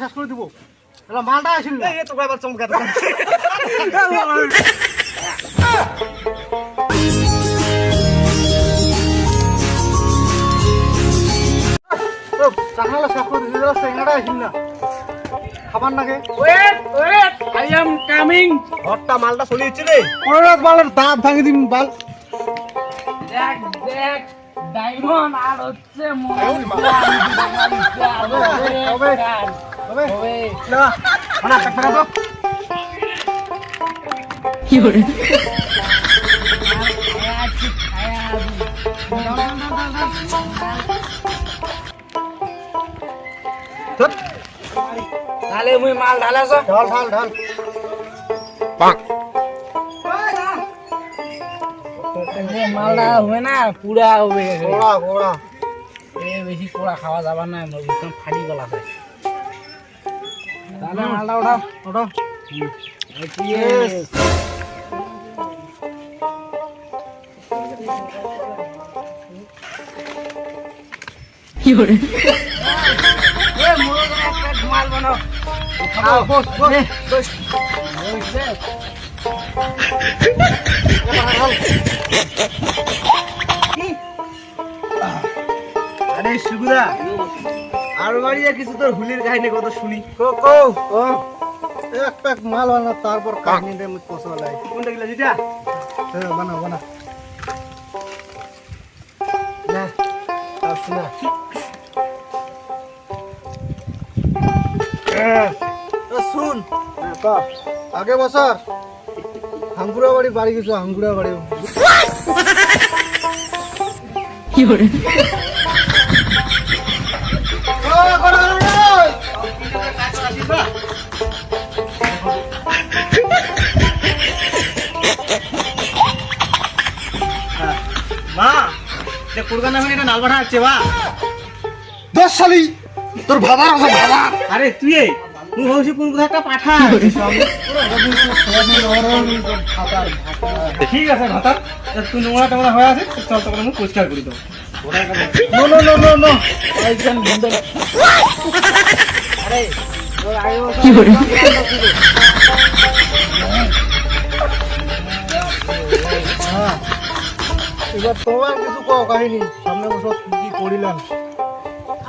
শেষ করে দিব। এলা মালটা আসিল না। এই তোকে এবার চমকাতে চাখানালা শেষ করে দিছিল চেঙ্গাটা আসিল না। খাবার নাগে wait wait I am coming ঘরটা মালটা চলে যাচ্ছে রে। দাঁত ভাঙি দিম বাল। দেখ দেখ। ডায়মন্ড আর হচ্ছে হবে। হবে না না টাকা দাও ধুৎ, তাহলে মুই মাল ঢালাছ ঢাল ঢাল ঢাল মালটা হবে না পুরা হবে। ঘোড়া ঘোড়া এ বেশি পোড়া খাওয়া যাবে না একদম ফাটি গলা হয় তাহলে মালটা ওঠাও ওটা Yes. এ মাল বানাও। খাও। বস বস বস। আরে সুগুদা আর বাড়িয়া কিছু তোর হুলির কাহিনী কত শুনি? কো কো ও এক প্যাক মাল বানা তারপর কাহিনী দে মুখ পছলাই কোনটা গিলা যেটা হ্যাঁ বানা বানা। না আর শোনা। শুন। হ্যাঁ। আগে বছর? হাঙ্গুরা বাড়ি বাড়ি গেছো হাঙ্গুরা বাড়ি ও, করা হলো। মা যে কুরগানা এটা নালবাড়া আছে বা। দশ সালি তোর বাবার আছে বাবা। আরে তুই এই তুই হচ্ছে কোন কোথাও একটা পাঠা ঠিক আছে ভাতার। তা তুই নোংরা টোংরা হয়ে আছে তো চল তোকে আমি পরিষ্কার করে দেবো। No no no no no. একজন বন্ধু আরে তোর আগে বছর হ্যাঁ। এবার তোমার কিছু কাহিনী সামনে বছর কি করিলাম।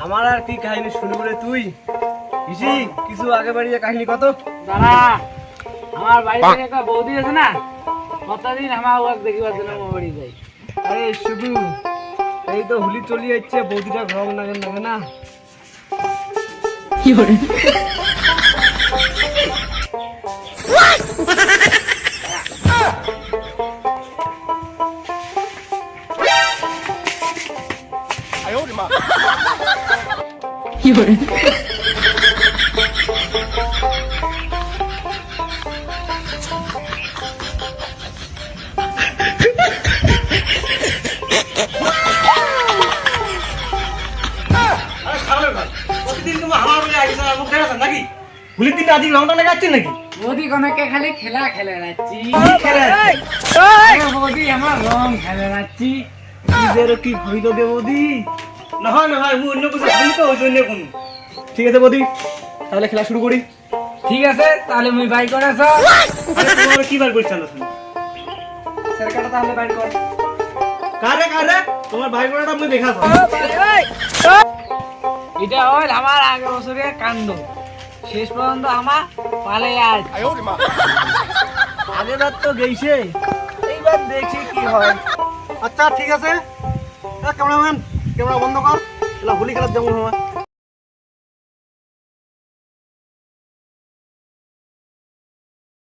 আমার আর কি কাহিনী শুনব রে তুই? ইসি কিছু আগে বাড়িয়ে কাহিনী কত? দাঁড়া আমার বাড়িতে একটা বৌদি আছে না কতদিন আমার ওয়াক দেখিবার জন্য আমার বাড়ি যাই আরে শুধু এই তো হুলি চলি যাচ্ছে বৌদিটা ঘর নাগে নাগে না। প্রতিদিন বলে মুখ দেখাচ্ছেন নাকি? হুলির দিনটা আজকে লংটা লাগাচ্ছেন নাকি? বৌদি কোনাকে খালি খেলা খেলে যাচ্ছি। খেলে? বৌদি আমার রং খেলে যাচ্ছি। নিজের কি হইল গে বৌদি নহয় নহয় মু অন্য কিছু ভাবি তো হইছে অন্য কোনো। ঠিক আছে বৌদি তাহলে খেলা শুরু করি। ঠিক আছে তাহলে মুই বাই করেছ আরে তোমার কি বার করছেন তুমি? সরকারটা তাহলে বাই কর। কারে কারে? তোমার ভাই বোনটা আমি দেখাছ এটা হল আমার আগে বছরের কাণ্ড। শেষ পর্যন্ত আমার পালে আজ। আগেবার তো গেইছে। এইবার দেখি কি হয়। আচ্ছা ঠিক আছে। ক্যামেরাম্যান ক্যামেরা বন্ধ কর। এলা হোলি খেলার যেমন হয়